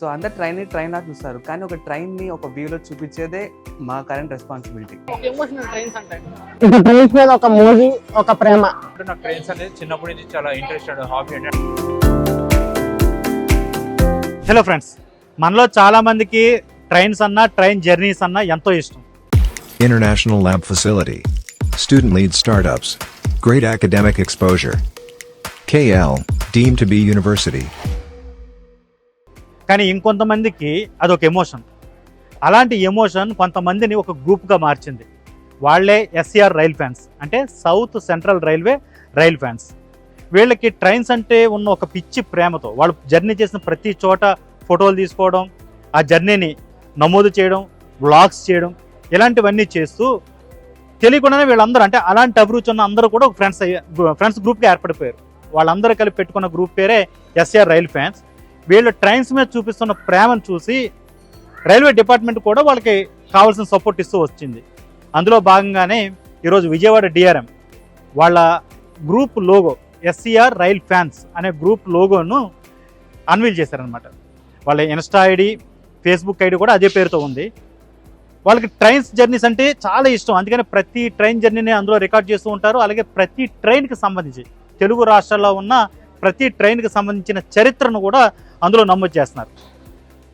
So అందరు train train లా చూస్తారు కానీ ఒక ట్రైన్ని ఒక వ్యూలో చూపించేదే మా కరెంట్ రెస్పాన్సిబిలిటీ ఒక ట్రైన్స్ మీద మూవీ ఒక ప్రేమ నాకు ట్రైన్స్ అనేది చిన్నప్పటి నుంచి చాలా ఇంట్రెస్టెడ్ హాబీ అంటే హలో ఫ్రెండ్స్ మనలో చాలా మందికి ట్రైన్స్ అన్నా ట్రైన్ జర్నీస్ అన్నా ఎంతో ఇష్టం International Lab Facility. Student lead startups. Great academic exposure. KL, deemed to be university. కానీ ఇంకొంతమందికి అదొక ఎమోషన్. అలాంటి ఎమోషన్ కొంతమందిని ఒక గ్రూప్గా మార్చింది. వాళ్ళే ఎస్ఆర్ రైల్ ఫ్యాన్స్. అంటే south central railway rail fans. వీళ్ళకి ట్రైన్స్ అంటే ఉన్న ఒక పిచ్చి ప్రేమతో వాళ్ళు జర్నీ చేసిన ప్రతి చోట ఫోటోలు తీసుకోవడం ఆ జర్నీని నమోదు చేయడం వ్లాగ్స్ చేయడం ఇలాంటివన్నీ చేస్తూ తెలియకుండానే వీళ్ళందరూ అంటే అలాంటి అభిరుచి ఉన్న అందరూ కూడా ఒక ఫ్రెండ్స్ ఫ్రెండ్స్ గ్రూప్గా ఏర్పడిపోయారు. వాళ్ళందరూ కలిపి పెట్టుకున్న గ్రూప్ పేరే ఎస్ఆర్ రైల్ ఫ్యాన్స్. వీళ్ళు ట్రైన్స్ మీద చూపిస్తున్న ప్రేమను చూసి రైల్వే డిపార్ట్మెంట్ కూడా వాళ్ళకి కావాల్సిన సపోర్ట్ ఇస్తూ వచ్చింది. అందులో భాగంగానే ఈరోజు విజయవాడ డిఆర్ఎం వాళ్ళ group logo SCR rail fans అనే గ్రూప్ లోగోను అన్వీల్ చేశారనమాట వాళ్ళ ఇన్స్టా ఐడి ఫేస్బుక్ ఐడి కూడా అదే పేరుతో ఉంది. వాళ్ళకి ట్రైన్స్ జర్నీస్ అంటే చాలా ఇష్టం. అందుకని ప్రతి ట్రైన్ జర్నీని అందులో రికార్డ్ చేస్తూ ఉంటారు. అలాగే ప్రతి ట్రైన్కి సంబంధించి తెలుగు రాష్ట్రాల్లో ఉన్న ప్రతి ట్రైన్కి సంబంధించిన చరిత్రను కూడా అందులో నమోదు చేస్తున్నారు.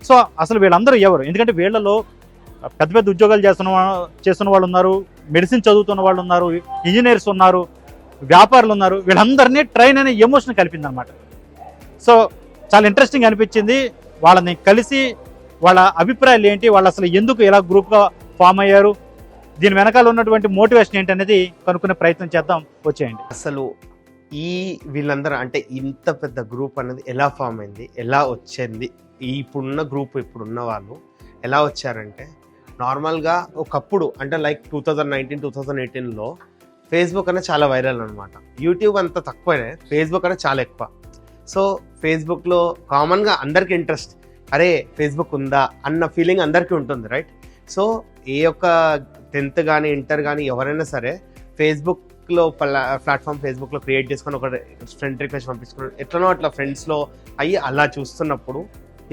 సో అసలు వీళ్ళందరూ ఎవరు? ఎందుకంటే వీళ్ళలో పెద్ద పెద్ద ఉద్యోగాలు చేస్తున్న చేస్తున్న వాళ్ళు ఉన్నారు మెడిసిన్ చదువుతున్న వాళ్ళు ఉన్నారు ఇంజనీర్స్ ఉన్నారు వ్యాపారులు ఉన్నారు. వీళ్ళందరినీ ట్రైన్ అనే ఎమోషన్ కలిపింది అనమాట సో చాలా ఇంట్రెస్టింగ్ అనిపించింది. వాళ్ళని కలిసి వాళ్ళ అభిప్రాయాలు ఏంటి వాళ్ళు అసలు ఎందుకు ఇలా గ్రూప్గా ఫామ్ అయ్యారు దీని వెనకాల ఉన్నటువంటి మోటివేషన్ ఏంటి అనేది కనుక్కునే ప్రయత్నం చేద్దాం. వచ్చేయండి. అసలు ఈ వీళ్ళందరూ అంటే ఇంత పెద్ద గ్రూప్ అనేది ఎలా ఫామ్ అయింది? ఎలా వచ్చింది? ఈ ఇప్పుడున్న గ్రూప్ ఇప్పుడున్న వాళ్ళు ఎలా వచ్చారంటే నార్మల్గా ఒకప్పుడు అంటే like two thousand nineteen two thousand ఎయిటీన్లో ఫేస్బుక్ అనేది చాలా వైరల్ అనమాట యూట్యూబ్ అంత తక్కువనే ఫేస్బుక్ అనేది చాలా ఎక్కువ. సో ఫేస్బుక్లో కామన్గా అందరికీ ఇంట్రెస్ట్ అరే ఫేస్బుక్ ఉందా అన్న ఫీలింగ్ అందరికీ ఉంటుంది రైట్? సో ఏ ఒక్క టెన్త్ కానీ ఇంటర్ కానీ ఎవరైనా సరే ఫేస్బుక్ ఫేస్బుక్లో ప్లాట్ఫామ్ ఫేస్బుక్లో క్రియేట్ చేసుకొని ఒక ఫ్రెండ్ రిక్వెస్ట్ పంపించుకున్నాడు. ఎట్లనో అట్లా ఫ్రెండ్స్లో అయ్యి అలా చూస్తున్నప్పుడు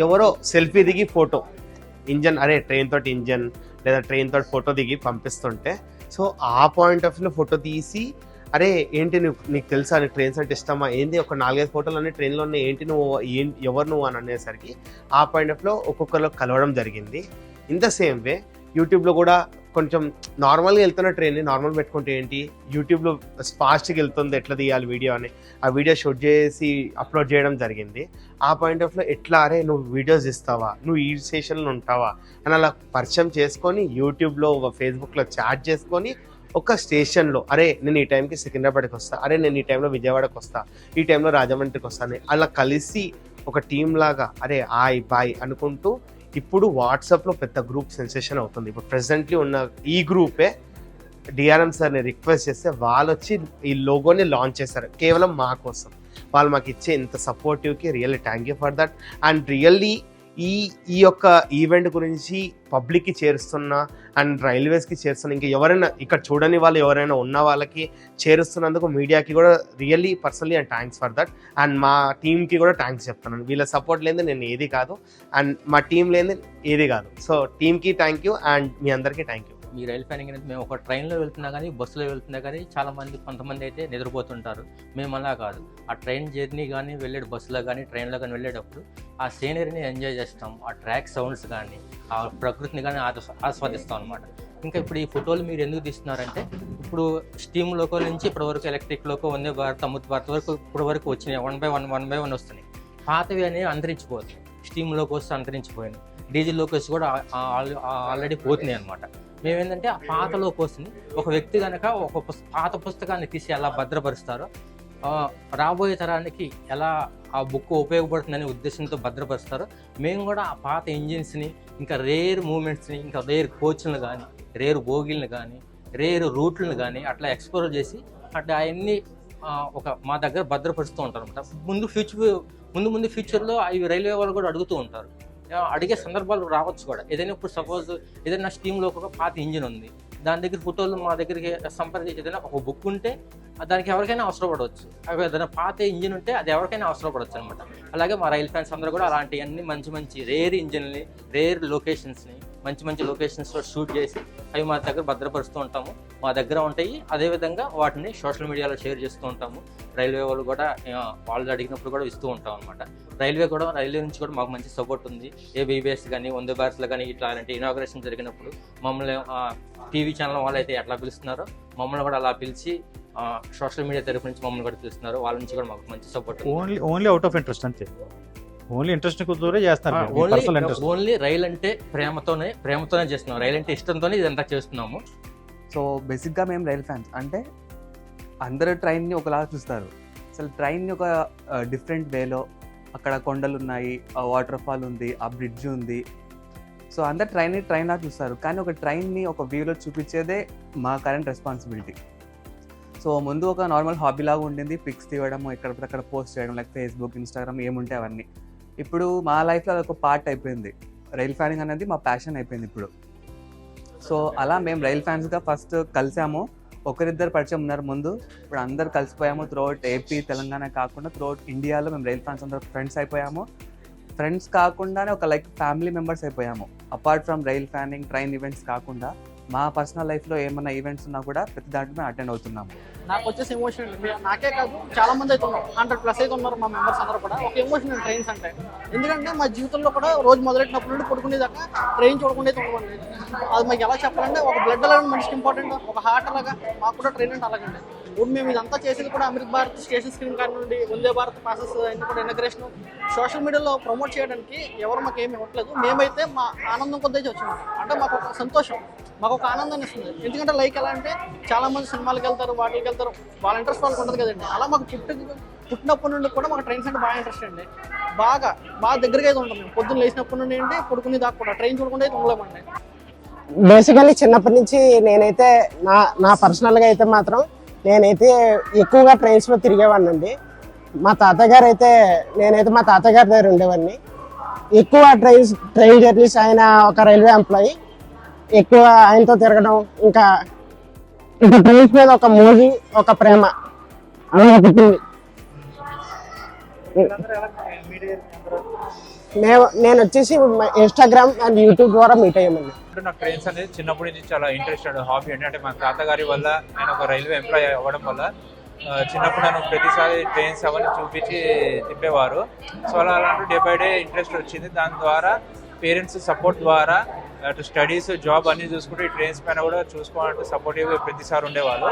ఎవరో సెల్ఫీ దిగి ఫోటో ఇంజన్ అరే ట్రైన్ తోటి ఇంజన్ లేదా ట్రైన్ తోటి ఫోటో దిగి పంపిస్తుంటే సో ఆ పాయింట్ ఆఫ్ వ్యూలో ఫోటో తీసి అరే ఏంటి నువ్వు నీకు తెలుసా నీకు ట్రైన్స్ అంటే ఇష్టమా ఏంది ఒక నాలుగైదు ఫోటోలు అన్నీ ట్రైన్లో ఉన్నాయి ఏంటి నువ్వు ఏం ఎవరు నువ్వు అని అనేసరికి ఆ పాయింట్ ఆఫ్లో ఒక్కొక్కరు కలవడం జరిగింది. ఇన్ ద సేమ్ వే యూట్యూబ్లో కూడా కొంచెం నార్మల్గా వెళ్తున్న ట్రైన్ నార్మల్ పెట్టుకుంటే ఏంటి? యూట్యూబ్లో ఫాస్ట్గా వెళ్తుంది ఎట్లా తీయాలి వీడియో అని. ఆ వీడియో షూట్ చేసి అప్లోడ్ చేయడం జరిగింది. ఆ పాయింట్ ఆఫ్లో ఎట్లా అరే నువ్వు వీడియోస్ ఇస్తావా? నువ్వు ఈ స్టేషన్లో ఉంటావా? అని అలా పరిచయం చేసుకొని యూట్యూబ్లో ఫేస్బుక్లో చాట్ చేసుకొని ఒక స్టేషన్లో అరే నేను ఈ టైంకి సికింద్రాబాద్కి వస్తా. అరే నేను ఈ టైంలో విజయవాడకి వస్తా. ఈ టైంలో రాజమండ్రికి వస్తాను అలా కలిసి ఒక టీం లాగా అరే ఆయ్ బాయ్ అనుకుంటూ ఇప్పుడు వాట్సాప్లో పెద్ద గ్రూప్ సెన్సేషన్ అవుతుంది. ఇప్పుడు ప్రెసెంట్లీ ఉన్న ఈ గ్రూపే డిఆర్ఎం సార్ని రిక్వెస్ట్ చేస్తే వాళ్ళు వచ్చి ఈ లోగోని లాంచ్ చేశారు కేవలం మా కోసం. వాళ్ళు మాకు ఇచ్చే ఇంత సపోర్టివ్కి really thank you for that and really ఈ ఈ యొక్క ఈవెంట్ గురించి పబ్లిక్కి చేరుస్తున్న అండ్ రైల్వేస్కి చేరుస్తున్న ఇంకా ఎవరైనా ఇక్కడ చూడని వాళ్ళు ఎవరైనా ఉన్న వాళ్ళకి చేరుస్తున్నందుకు మీడియాకి కూడా really personally and thanks for that and మా టీంకి కూడా థ్యాంక్స్ చెప్తున్నాను. వీళ్ళ సపోర్ట్ లేని నేను ఏది కాదు. అండ్ మా టీం లేని ఏది కాదు. సో టీంకి థ్యాంక్ యూ అండ్ మీ అందరికీ థ్యాంక్ యూ ఈ రైల్ ఫ్యానింగ్ అనేది మేము ఒక ట్రైన్లో వెళ్తున్నా కానీ బస్సులో వెళ్తున్నా కానీ చాలామంది కొంతమంది అయితే నిద్రపోతుంటారు. మేము అలా కాదు. ఆ ట్రైన్ జర్నీ కానీ వెళ్ళే బస్సులో కానీ ట్రైన్లో కానీ వెళ్ళేటప్పుడు ఆ సీనరీని ఎంజాయ్ చేస్తాం. ఆ ట్రాక్ సౌండ్స్ కానీ ఆ ప్రకృతిని కానీ ఆస్వాదిస్తాం అనమాట ఇంకా ఇప్పుడు ఈ ఫోటోలు మీరు ఎందుకు తీస్తున్నారంటే ఇప్పుడు స్టీమ్ లోకో నుంచి ఇప్పటి వరకు ఎలక్ట్రిక్ లోకో వందే భారత్ అమృత్ భారత్ వరకు ఇప్పటి వరకు వచ్చినాయి. One by one one by one వస్తున్నాయి. పాతవి అనేవి అంతరించిపోతున్నాయి. స్టీమ్ లోకోస్ అంతరించిపోయినాయి. డీజిల్ లోకోస్ కూడా ఆల్రెడీ పోతున్నాయి అనమాట మేమేంటంటే ఆ పాత లోకోస్ని ఒక వ్యక్తి కనుక ఒక పాత పుస్తకాన్ని తీసి ఎలా భద్రపరుస్తారో రాబోయే తరానికి ఎలా ఆ బుక్ ఉపయోగపడుతుందనే ఉద్దేశంతో భద్రపరుస్తారో మేము కూడా ఆ పాత ఇంజిన్స్ని ఇంకా రేర్ మూమెంట్స్ని ఇంకా రేర్ కోచ్లను కానీ రేర్ బోగిల్ని కానీ రేర్ రూట్లను కానీ అట్లా ఎక్స్ప్లోర్ చేసి అట్లా అవన్నీ ఒక మా దగ్గర భద్రపరుస్తూ ఉంటారు అనమాట ముందు ఫ్యూచర్ ముందు ముందు ఫ్యూచర్లో అవి రైల్వే వాళ్ళు కూడా అడుగుతూ ఉంటారు. అడిగే సందర్భాలు రావచ్చు కూడా. ఏదైనా ఇప్పుడు సపోజ్ ఏదైనా స్టీమ్లో ఒక పాత ఇంజిన్ ఉంది. దాని దగ్గర ఫోటోలు మా దగ్గరికి సంప్రదించి ఏదైనా ఒక బుక్ ఉంటే దానికి ఎవరికైనా అవసరపడవచ్చు. అవి ఏదైనా పాత ఇంజిన్ ఉంటే అది ఎవరికైనా అవసరపడవచ్చు అనమాట అలాగే మా రైల్ ఫ్యాన్స్ అందరూ కూడా అలాంటివన్నీ మంచి మంచి రేర్ ఇంజిన్ని రేర్ లొకేషన్స్ని మంచి మంచి లొకేషన్స్లో షూట్ చేసి అవి మా దగ్గర భద్రపరుస్తూ ఉంటాము. మా దగ్గర ఉంటాయి. అదేవిధంగా వాటిని సోషల్ మీడియాలో షేర్ చేస్తూ ఉంటాము. రైల్వే వాళ్ళు కూడా వాళ్ళు అడిగినప్పుడు కూడా ఇస్తూ ఉంటాం అనమాట రైల్వే కూడా రైల్వే నుంచి కూడా మాకు మంచి సపోర్ట్ ఉంది. ఏ బీబీఎస్ కానీ వందే భారత్లో కానీ ఇట్లా అలాంటి ఇనాగ్రేషన్ జరిగినప్పుడు మమ్మల్ని టీవీ ఛానల్ వాళ్ళు అయితే ఎట్లా పిలుస్తున్నారో మమ్మల్ని కూడా అలా పిలిచి సోషల్ మీడియా తరపు నుంచి మమ్మల్ని కూడా పిలుస్తున్నారు. వాళ్ళ నుంచి కూడా మాకు మంచి support only only out of interest అంతే. ఓన్లీ ఇంట్రెస్ట్ కుదిరే చేస్తారు ఓన్లీ రైల్ అంటే ప్రేమతోనే ప్రేమతోనే చేస్తున్నాం. రైల్ అంటే ఇష్టంతోనే ఇదంతా చేస్తున్నాము. సో బేసిక్గా మేము రైల్ ఫ్యాన్స్ అంటే అందరూ ట్రైన్ని ఒకలాగా చూస్తారు. అసలు ట్రైన్ని ఒక డిఫరెంట్ వేలో అక్కడ కొండలు ఉన్నాయి ఆ వాటర్ ఫాల్ ఉంది ఆ బ్రిడ్జ్ ఉంది. సో అందరు ట్రైన్ ట్రైన్లా చూస్తారు. కానీ ఒక ట్రైన్ని ఒక వ్యూలో చూపించేదే మా కరెంట్ రెస్పాన్సిబిలిటీ సో ముందు ఒక నార్మల్ హాబీ లాగా ఉండింది. పిక్స్ తీయడం ఎక్కడ అక్కడ పోస్ట్ చేయడం లైక్ ఫేస్బుక్ ఇన్స్టాగ్రామ్ ఏముంటే అవన్నీ. ఇప్పుడు మా లైఫ్లో ఒక పార్ట్ అయిపోయింది. రైల్ ఫ్యానింగ్ అనేది మా ప్యాషన్ అయిపోయింది ఇప్పుడు. సో అలా మేము రైల్ ఫ్యాన్స్గా ఫస్ట్ కలిసాము. ఒకరిద్దరు పరిచయం ఉన్నారు ముందు. ఇప్పుడు అందరు కలిసిపోయాము త్రోట్ ఏపీ తెలంగాణ కాకుండా త్రోట్ ఇండియాలో మేము రైల్ ఫ్యాన్స్ అందరూ ఫ్రెండ్స్ అయిపోయాము. ఫ్రెండ్స్ కాకుండానే ఒక లైక్ ఫ్యామిలీ మెంబర్స్ అయిపోయాము. Apart from rail fanning train events కాకుండా. మా పర్సనల్ లైఫ్లో ఏమైనా ఈవెంట్స్ ఉన్నా కూడా ప్రతి దాంట్లో అటెండ్ అవుతున్నాము నాకు వచ్చేసి ఎమోషన్ నాకే కాదు చాలా మంది అయితే ఉన్నారు. హండ్రెడ్ ప్లస్ అయితే ఉన్నారు మా మెంబర్స్ అందరూ కూడా. ఒక ఎమోషన్ ట్రైన్స్ అంటే. ఎందుకంటే మా జీవితంలో కూడా రోజు మొదలెట్టినప్పుడు నుండి పడుకునేదాకా ట్రైన్ చూడకుండా అయితే ఉండవండి అది మాకు ఎలా చెప్పాలంటే ఒక బ్లడ్ అలాగే మనిషికి ఇంపార్టెంట్ ఒక హార్ట్ అలాగా మాకు కూడా ట్రైన్ అంటే అలాగండి. ఇప్పుడు మేము ఇదంతా చేసేది కూడా అమృత్ భారత్ స్టేషన్ స్క్రీన్ కాడి నుండి వందే భారత్ ప్రాసెస్ అయినా కూడా ఇంటగ్రేషన్ సోషల్ మీడియాలో ప్రమోట్ చేయడానికి ఎవరు మాకు ఏమి ఇవ్వట్లేదు. మేమైతే మా ఆనందం కొద్దిగా వచ్చాము. అంటే మాకు ఒక సంతోషం. మాకు ఒక ఆనందాన్ని ఇస్తుంది ఎందుకంటే లైక్ ఎలా అంటే చాలామంది సినిమాలకు వెళ్తారు వాటికి వెళ్తారు. వాళ్ళ ఇంట్రెస్ట్ వాళ్ళకి ఉండదు కదండి. అలా మాకు పుట్టి పుట్టినప్పటి నుండి కూడా మాకు ట్రైన్స్ అంటే బాగా ఇంట్రెస్ట్ అండి. బాగా బాగా దగ్గరగా అయితే ఉంటాం మేము. పొద్దున్న లేచినప్పటి నుండి ఏంటి? పడుకునే దాకా కూడా. ట్రైన్ చూడకుండా అయితే ఉండలేమండి. బేసికలీ చిన్నప్పటి నుంచి నేనైతే నా నా పర్సనల్గా అయితే మాత్రం నేనైతే ఎక్కువగా ట్రైన్స్లో తిరిగేవాడినండి మా తాతగారు అయితే నేనైతే మా తాతగారి దగ్గర ఉండేవాడిని ఎక్కువ ట్రైన్స్ ట్రైన్ జర్నీస్ ఆయన ఒక రైల్వే ఎంప్లాయీ ఎక్కువ ఆయనతో తిరగడం ఇంకా ఇంకా ట్రైన్స్ మీద ఒక మూవీ ఒక ప్రేమ అలా పుట్టింది నేను వచ్చేసి ఇన్స్టాగ్రామ్ అండ్ యూట్యూబ్ ద్వారా మీట్ అయ్యామండి. నాకు ట్రైన్స్ అనేది చిన్నప్పటి నుంచి చాలా ఇంట్రెస్టెడ్ హాబీ అండి. అంటే మా తాతగారి వల్ల నేను ఒక రైల్వే ఎంప్లాయ్ అవ్వడం వల్ల చిన్నప్పుడు నన్ను ప్రతిసారి ట్రైన్స్ అవన్నీ చూపించి తిప్పేవారు. సో అలా అలాంటి డే బై డే ఇంట్రెస్ట్ వచ్చింది. దాని ద్వారా పేరెంట్స్ సపోర్ట్ ద్వారా అటు స్టడీస్ జాబ్ అన్ని చూసుకుంటే ట్రైన్స్ పైన కూడా చూసుకోవాలంటే సపోర్టివ్ ప్రతిసారి ఉండేవాళ్ళు.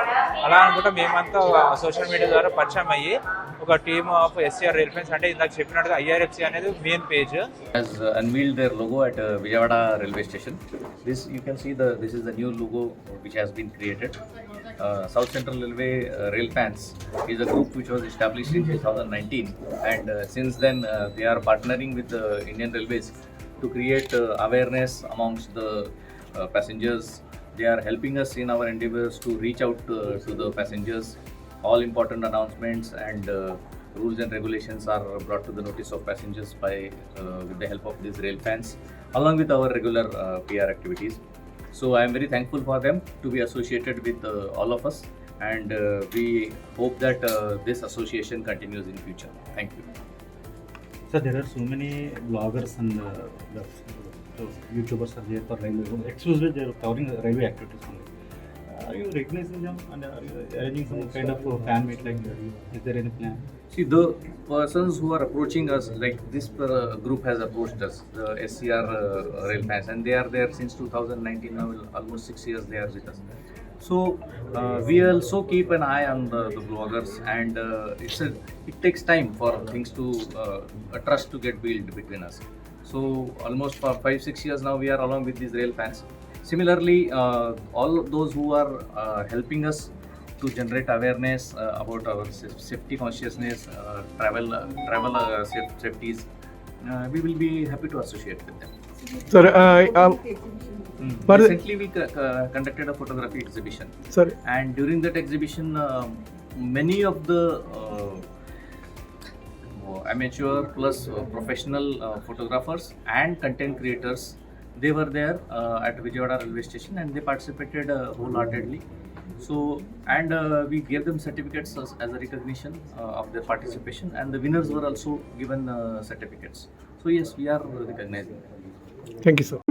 అలా అనుకుంటే మేమంతా సోషల్ మీడియా ద్వారా పరిచయం అయ్యి ఒక టీమ్ ఆఫ్ ఎస్సీఆర్ రైల్వేస్ అంటే ఇందాక చెప్పినట్టుగా ఐఆర్ఎఫ్సి అనేది main page unveil their logo at Vijayawada railway station this you can see this is the new logo which has been created south central railway rail fans is a group which was established in two thousand nineteen and since then they are partnering with Indian railways to create uh, awareness amongst the uh, passengers. They are helping us in our endeavors to reach out uh, to the passengers. All important announcements and rules and regulations are brought to the notice of passengers by with the help of these rail fans along with our regular PR activities. So I am very thankful for them to be associated with uh, all of us and uh, we hope that uh, this association continues in future. Thank you. So there are so many bloggers and uh, the, the YouTubers are there for railway. Exclusively they are covering the railway activities only. Are you recognizing them and are you arranging some kind of uh, fan meet like that? Is there any plan? See, the persons who are approaching us, like this uh, group has approached us, the SCR uh, rail fans, and they are there since 2019 now, almost six years they are with us. So uh, we also keep an eye on the, the bloggers, and uh, it's a it takes time for things to uh, a trust to get built between us. So almost for five six years now, we are along with these rail fans. Similarly, uh, all those who are uh, helping us to generate awareness uh, about our safety consciousness, uh, travel uh, travel uh, saf- safeties, uh, we will be happy to associate with them. Sir, uh, um, But- Recently, we c- conducted a photography exhibition, sir, and during that exhibition, um many of the uh, amateur plus uh, professional uh, photographers and content creators they were there uh, at Vijayawada railway station and they participated uh, wholeheartedly So, and uh, we gave them certificates as, as a recognition uh, of their participation, and the winners were also given uh, certificates. So, yes, we are recognizing. Thank you, sir.